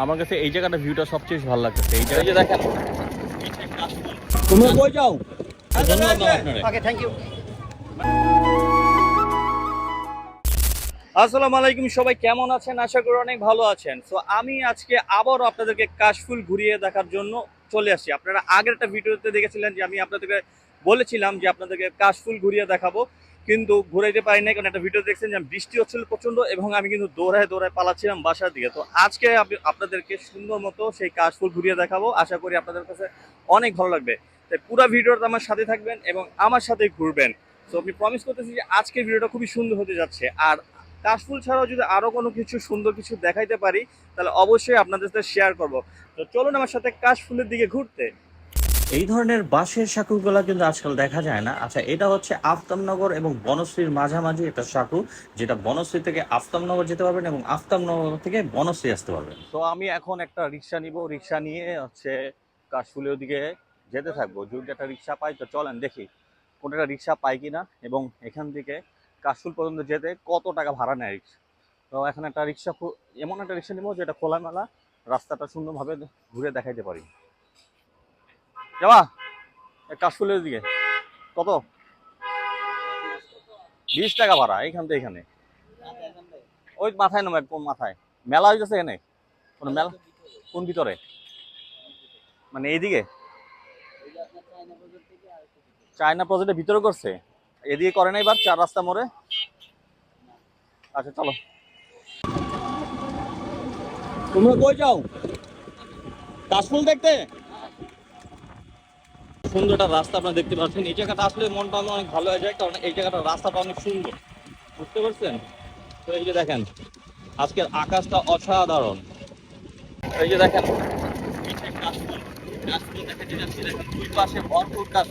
আমার কাছে এই জায়গাটা ভিউটা সবচেয়ে ভালো লাগতেছে। এই জায়গায় দেখেন। তুমি কই যাও? ধন্যবাদ ওকে থ্যাংক ইউ আসসালামু আলাইকুম সবাই কেমন আছেন? আশা করি অনেক ভালো আছেন। সো আমি আজকে আবারও আপনাদেরকে কাশফুল ঘুরিয়ে দেখার জন্য চলে আসছি। আপনারা আগের একটা ভিডিওতে দেখেছিলেন যে আমি আপনাদেরকে বলেছিলাম যে আপনাদেরকে কাশফুল ঘুরিয়ে দেখাবো। কিন্তু ঘুরাইতে পারি না কারণ একটা ভিডিও দেখছেন যে বৃষ্টি হচ্ছিল প্রচণ্ড এবং আমি কিন্তু দৌড়ায় দৌড়ায় পালাচ্ছিলাম বাসার দিকে। তো আজকে আপনাদেরকে সুন্দর মতো সেই কাশফুল ঘুরিয়ে দেখাবো। আশা করি আপনাদের কাছে অনেক ভালো লাগবে। তাই পুরো ভিডিওটা আমার সাথে থাকবেন এবং আমার সাথেই ঘুরবেন। তো আমি প্রমিস করতেছি যে আজকের ভিডিওটা খুবই সুন্দর হতে যাচ্ছে। আর কাশফুল ছাড়াও যদি আরও কোনো কিছু সুন্দর কিছু দেখাইতে পারি, তাহলে অবশ্যই আপনাদের সাথে শেয়ার করব। তো চলুন আমার সাথে কাশফুলের দিকে ঘুরতে। এই ধরনের বাঁশের সাঁকুগুলা কিন্তু আজকাল দেখা যায় না। আচ্ছা এটা হচ্ছে আফতাবনগর এবং বনশ্রীর মাঝামাঝি একটা সাঁকু, যেটা বনশ্রী থেকে আফতাবনগর যেতে পারবেন এবং আফতাবনগর থেকে বনশ্রী আসতে পারবেন। তো আমি এখন একটা রিক্সা নিব। রিক্সা নিয়ে হচ্ছে কাশফুলের দিকে যেতে থাকব। যদি একটা রিক্সা পাই, তো চলেন দেখি কোনটা রিক্সা পাই কিনা এবং এখান থেকে কাশফুল পর্যন্ত যেতে কত টাকা ভাড়া নেয় রিক্সা। তো এখন একটা রিক্সা এমন একটা রিক্সা নিব যেটা খোলামেলা, রাস্তাটা সুন্দরভাবে ঘুরে দেখাইতে পারি। যাবা? কাশফুলের দিকে কত? বিশ টাকা ভাড়া, এইখান থেকে এখানে। ওই মাথায় নামে, কোন মাথায়? মেলা হইতেছে এখানে? কোন মেলা? কোন ভিতরে? মানে এইদিকে? চায়না প্রজেক্টের ভিতরে করছে? এদিকে করে না এবার, চার রাস্তা মোড়ে? আচ্ছা চলো। তুমি কই যাও? কাশফুল দেখতে? সুন্দর একটা রাস্তা আপনারা দেখতে পাচ্ছেন। এই জায়গাটা আসলে মনটা অনেক ভালো হয়ে যায়, কারণ এই জায়গাটা রাস্তাটা অনেক সুন্দর। বুঝতে পারছেন? তো এই যে দেখেন, আজকের আকাশটা অসাধারণ। এই যে দেখেন দুই ভরপুর ভালো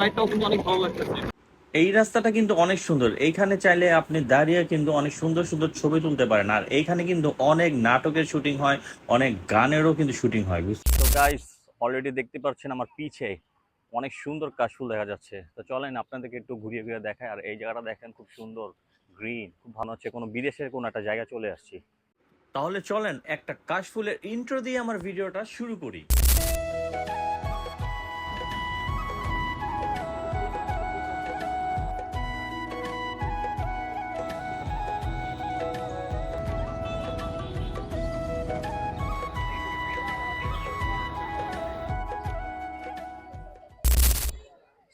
রাইডটাও কিন্তু অনেক ভালো লাগতেছে। এই রাস্তাটা কিন্তু অনেক সুন্দর। এইখানে চাইলে আপনি দাঁড়িয়ে কিন্তু অনেক সুন্দর সুন্দর ছবি তুলতে পারেন। আর এইখানে কিন্তু অনেক নাটকের শুটিং হয় অনেক গানেরও কিন্তু শুটিং হয় তো গাইস অলরেডি দেখতে পাচ্ছেন আমার পিছে অনেক সুন্দর কাশফুল দেখা যাচ্ছে। তো চলেন আপনাদেরকে একটু ঘুরিয়ে ঘুরিয়ে দেখায় আর এই জায়গাটা দেখেন খুব সুন্দর গ্রিন খুব ভালো হচ্ছে। কোনো বিদেশের কোনো একটা জায়গা চলে আসছি। তাহলে চলেন একটা কাশফুলের ইন্ট্রো দিয়ে আমার ভিডিওটা শুরু করি।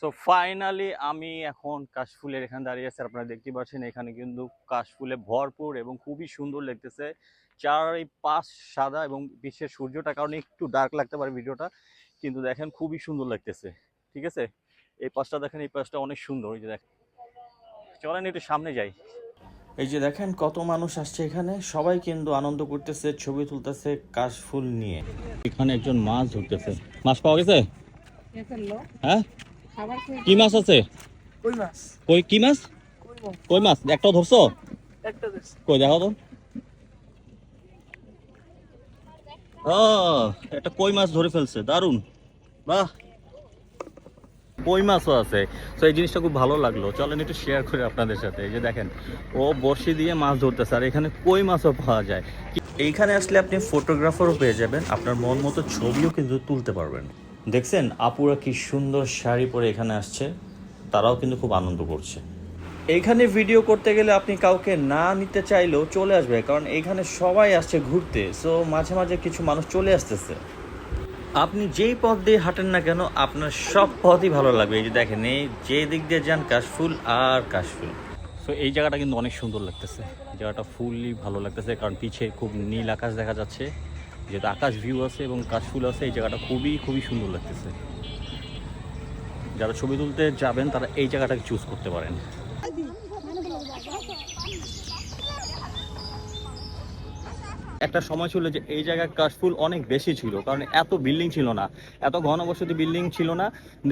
সো ফাইনালি আমি এখন কাশফুলের এখানে দাঁড়িয়ে আছি আপনারা দেখতে পাচ্ছেন এখানে কিন্তু কাশফুলে ভরপুর এবং খুবই সুন্দর লাগতেছে। চার এই পাশ সাদা এবং বিশ্বের সূর্যটা কারণে একটু ডার্ক লাগতে পারে ভিডিওটা কিন্তু দেখেন খুবই সুন্দর লাগতেছে ঠিক আছে? এই পাশটা দেখেন এই পাশটা অনেক সুন্দর ওই যে দেখেন চলেন একটু সামনে যাই। এই যে দেখেন কত মানুষ আসছে এখানে সবাই কিন্তু আনন্দ করতেছে ছবি তুলতেছে কাশফুল নিয়ে। এখানে একজন মাছ ধরতেছে। মাছ পাওয়া গেছে? হ্যাঁ? কি মাছ আছে? কই মাছ? কই কি মাছ? কই মাছ? একটাও ধরছো? একটা দেশ কই দেখো তো। ও একটা কই মাছ ধরে ফেলছে দারুণ বাহ। কই মাছও আছে। তো এই জিনিসটা খুব ভালো লাগল। চলেন একটু শেয়ার করে আপনাদের সাথে। এই যে দেখেন ও বড়শি দিয়ে মাছ ধরতেছে আর এখানে কই মাছও পাওয়া যায়। এইখানে আসলে আপনি ফটোগ্রাফারও পেয়ে যাবেন। আপনার মন মতো ছবিও কিন্তু তুলতে পারবেন। দেখছেন আপুরা কি সুন্দর শাড়ি পরে এখানে আসছে তারাও কিন্তু খুব আনন্দ করছে। এইখানে ভিডিও করতে গেলে আপনি কাউকে না নিতে চাইলেও চলে আসবে কারণ এইখানে সবাই আসছে ঘুরতে সো মাঝে মাঝে কিছু মানুষ চলে আসতেছে। আপনি যেই পথ দিয়ে হাঁটেন না কেন আপনার সব পথই ভালো লাগবে। এই যে দেখেন এই যে দিক দিয়ে যান কাশফুল আর কাশফুল। সো এই জায়গাটা কিন্তু অনেক সুন্দর লাগতেছে। জায়গাটা ফুললি ভালো লাগতেছে কারণ পিছে খুব নীল আকাশ দেখা যাচ্ছে। যেহেতু আকাশ ভিউ আছে এবং কাশফুল আছে, এই জায়গাটা খুবই খুবই সুন্দর লাগতেছে। যারা ছবি তুলতে যাবেন, তারা এই জায়গাটাকে চুজ করতে পারেন। একটা সময় ছিল যে এই জায়গায় কাশফুল অনেক বেশি ছিল, কারণ এত বিল্ডিং ছিল না, এত ঘনবসতি বিল্ডিং ছিল না,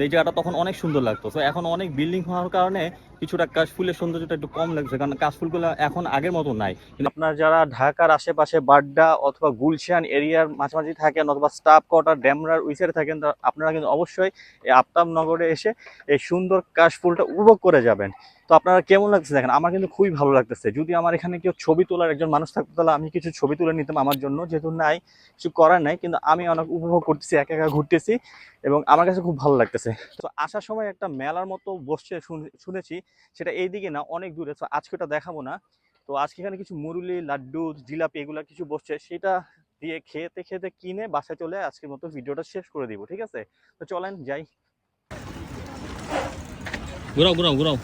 এই জায়গাটা তখন অনেক সুন্দর লাগতো। তো এখন অনেক বিল্ডিং হওয়ার কারণে কিছুটা কাশফুলের সৌন্দর্যটা একটু কম লাগছে, কারণ কাশফুলগুলো এখন আগের মতো নাই। কিন্তু আপনার যারা ঢাকার আশেপাশে বাড্ডা অথবা গুলশান এরিয়ার মাঝামাঝি থাকেন অথবা স্টাফ কোয়ার্টার ড্যামরার সাইডে থাকেন আপনারা কিন্তু অবশ্যই এই আফতাবনগরে এসে এই সুন্দর কাশফুলটা উপভোগ করে যাবেন। তো আপনারা কেমন লাগছে দেখেন? আমার কিন্তু খুবই ভালো লাগতেছে। যদি আমার এখানে কেউ ছবি তোলার একজন মানুষ থাকতো, তাহলে আমি কিছু ছবি তুলে নিতাম আমার জন্য, যেহেতু নাই, কিছু করার নাই, কিন্তু আমি অনেক উপভোগ করতেছি, একা একা ঘুরতেছি এবং আমার কাছে খুব ভালো লাগতেছে। তো আসার সময় একটা মেলার মতো বসছে শুনে- শুনেছি, সেটা এইদিকে না, অনেক দূরে, তো আজকে ওটা দেখাবো না। তো আজকে এখানে কিছু মুরুলি, লাড্ডু, জিলাপি এগুলো কিছু বসছে, সেটা দিয়ে খেতে খেতে কিনে বাসায় চলে আজকের মতো ভিডিওটা শেষ করে দিব, ঠিক আছে? তো চলেন, যাই। ঘুরাও ঘুরাও ঘুরাও।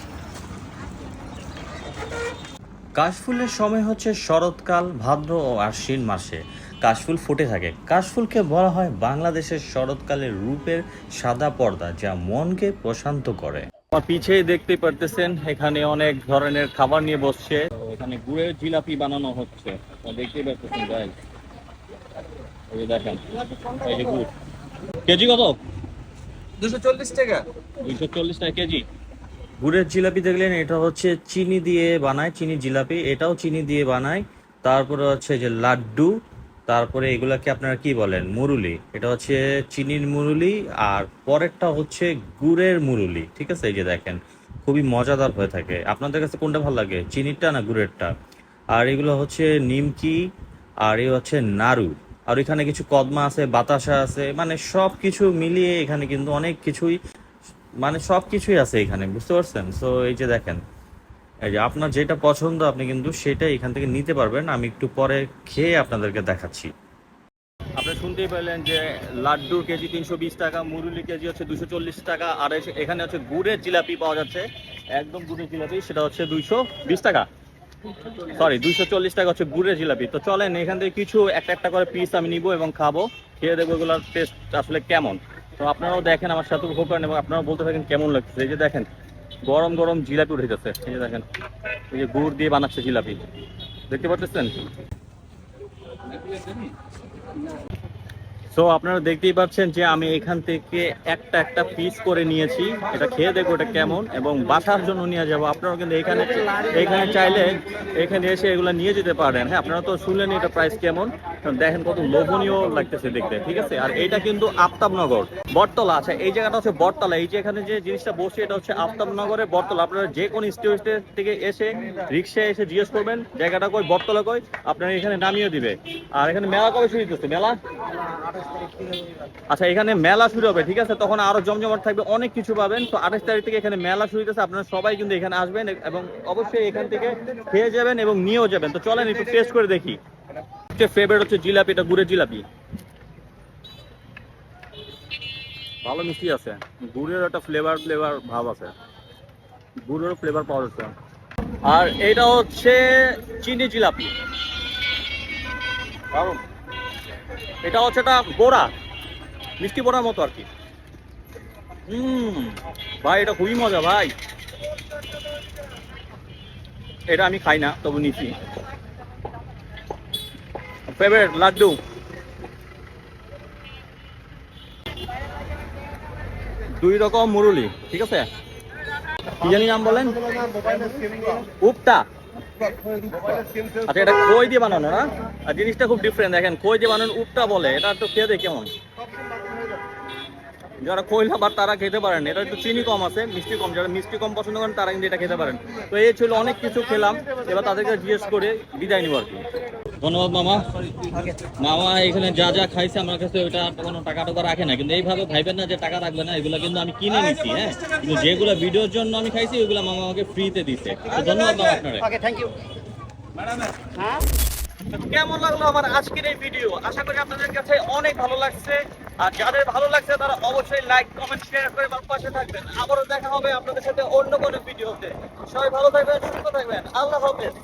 কাশফুলের সময় হচ্ছে শরৎকাল ভাদ্র ও আশ্বিন মাসে। কাশফুল ফুটে থাকে। কাশফুলকে বলা হয় বাংলাদেশের শরৎকালের রূপের সাদা পর্দা যা মনকে প্রশান্ত করে। আমার পিছেই দেখতে পারতেছেন এখানে অনেক ধরনের খাবার নিয়ে বসছে। এখানে গুড়ের জিলাপি বানানো হচ্ছে। তো দেখতেই পারতেছেন এই দেখেন এই যে গুড়। কেজি কত? দুশো চল্লিশ টাকা। দুইশো চল্লিশ টাকা কেজি। গুড়ের জিলাপি দেখলেন, এটা হচ্ছে চিনি দিয়ে বানায়, চিনি জিলাপি, এটাও চিনি দিয়ে বানায়। তারপরে হচ্ছে যে লাড্ডু, তারপরে এগুলাকে আপনারা কি বলেন? মুরুলি, এটা হচ্ছে চিনির মুরুলি, আর পরেরটা হচ্ছে গুড়ের মুরুলি, ঠিক আছে? এই যে দেখেন, খুবই মজাদার হয়ে থাকে। আপনাদের কাছে কোনটা ভালো লাগে, চিনিরটা না গুড়েরটা? আর এগুলো হচ্ছে নিমকি, আর এই হচ্ছে নাড়ু। আর এখানে কিছু কদমা আছে, বাতাসা আছে মানে সব কিছু মিলিয়ে এখানে কিন্তু অনেক কিছুই মানে সব কিছুই আছে এখানে, বুঝতে পারছেন? সো এই যে দেখেন, এই যে আপনার যেটা পছন্দ আপনি কিন্তু সেটা এখান থেকে নিতে পারবেন। আমি একটু পরে খেয়ে আপনাদেরকে দেখাচ্ছি। আপনি শুনতেই পেলেন যে লাড্ডুর কেজি তিনশো বিশ টাকা মুরুলি কেজি হচ্ছে দুশো চল্লিশ টাকা, আর এখানে হচ্ছে গুড়ের জিলাপি পাওয়া যাচ্ছে। একদম গুড়ের জিলাপি, সেটা হচ্ছে দুইশো বিশ টাকা। সরি দুইশো চল্লিশ টাকা হচ্ছে গুড়ের জিলাপি। তো চলেন, এখান থেকে কিছু একটা একটা করে পিস আমি নিব এবং খাব। খেয়ে দেখব এগুলোর টেস্ট আসলে কেমন। তো আপনারাও দেখেন, আমার সাথে উপভোগ করেন এবং আপনারাও বলতে থাকেন কেমন লাগছে এই যে দেখেন, গরম গরম জিলাপি উঠে যাচ্ছে এই যে দেখেন, এই যে গুড় দিয়ে বানাচ্ছে জিলাপি। দেখতে পাচ্ছেন তো আপনারা দেখতেই পাচ্ছেন যে আমি এখান থেকে একটা একটা পিস করে নিয়েছি। এটা খেয়ে দেখব এটা কেমন এবং বাসার জন্য নিয়ে যাব। আপনারা কিন্তু এখানে এখানে চাইলে, এখানে এসে এগুলো নিয়ে যেতে পারেন। হ্যাঁ আপনারা তো শুনলেন এটা প্রাইস কেমন। দেখেন কত লোভনীয় লাগতেছে দেখতে, ঠিক আছে? আর এটা কিন্তু আফতাবনগর, বটতলা। আচ্ছা এই জায়গাটা হচ্ছে বটতলা। এই যে এখানে যে জিনিসটা বসে এটা হচ্ছে আফতাবনগরের বটতলা। আপনারা যে কোনো স্টেশন থেকে এসে রিক্সায় এসে জিজ্ঞেস করবেন, জায়গাটা কই, বটতলা কই, আপনারা এখানে নামিয়ে দিবে। আর এখানে মেলা কবে শুরু হচ্ছে মেলা? আচ্ছা এখানে মেলা শুরু হবে, ঠিক আছে? তখন আরও জমজমাট থাকবে, অনেক কিছু পাবেন। তো আঠাশ তারিখ থেকে এখানে মেলা শুরু হতেছে আপনারা সবাই কিন্তু এখানে আসবেন এবং অবশ্যই এখান থেকে খেয়ে যাবেন এবং নিয়েও যাবেন। তো চলেন, একটু টেস্ট করে দেখি। ফেভারিট হচ্ছে জিলাপি, এটা গুড়ের জিলাপি। ভালো মিষ্টি আছে। গুড়ের একটা ফ্লেভার ফ্লেভার ভাব আছে। গুড়ের ফ্লেভার পাওয়া যাচ্ছে। আর এটা হচ্ছে চিনি জিলাপি। এটা হচ্ছে একটা বড়া। মিষ্টি বড়ার মতো আর কি। ভাই, এটা খুবই মজা, ভাই। এটা আমি খাই না, তবু নিচ্ছি ফেভারিট লাড্ডু দুই রকম মুরুলি, ঠিক আছে? কি জানি নাম বলেন? উপটা আচ্ছা এটা খই দিয়ে বানানো, না? আর জিনিসটা খুব ডিফারেন্ট দেখেন, খই দিয়ে বানানো উপটা বলে, এটা একটু খেয়ে দেয় কেমন। যারা খই লাভার, তারা খেতে পারেন। এটা একটু চিনি কম আছে, মিষ্টি কম। যারা মিষ্টি কম পছন্দ করেন, তারা কিন্তু এটা খেতে পারেন। তো এই ছিল অনেক কিছু খেলাম। এবার তাদেরকে জিজ্ঞেস করে বিদায় নিব আর কি। ধন্যবাদ মামা। মামা এখানে যা যা খাইছে আমার কাছে ওইটা কোনো টাকা টাকা রাখে না। কিন্তু এইভাবে ভাইবেন না যে টাকা রাখবে না এগুলো কিন্তু আমি কিনে নিছি হ্যাঁ? কিন্তু যেগুলো ভিডিওর জন্য আমি খাইছি ওইগুলো মামা আমাকে ফ্রিতে দিছে। ধন্যবাদ মামা আপনারা। ওকে থ্যাংক ইউ কেমন লাগল আমার আজকের এই ভিডিও আশা করি আপনাদের কাছে অনেক ভালো লাগছে। আর যাদের ভালো লাগছে তারা অবশ্যই লাইক কমেন্ট শেয়ার করে আমার পাশে থাকবেন। আবারও দেখা হবে আপনাদের সাথে অন্য কোনো ভিডিওতে সবাই ভালো থাকবেন সুস্থ থাকবেন। আল্লাহ হাফেজ।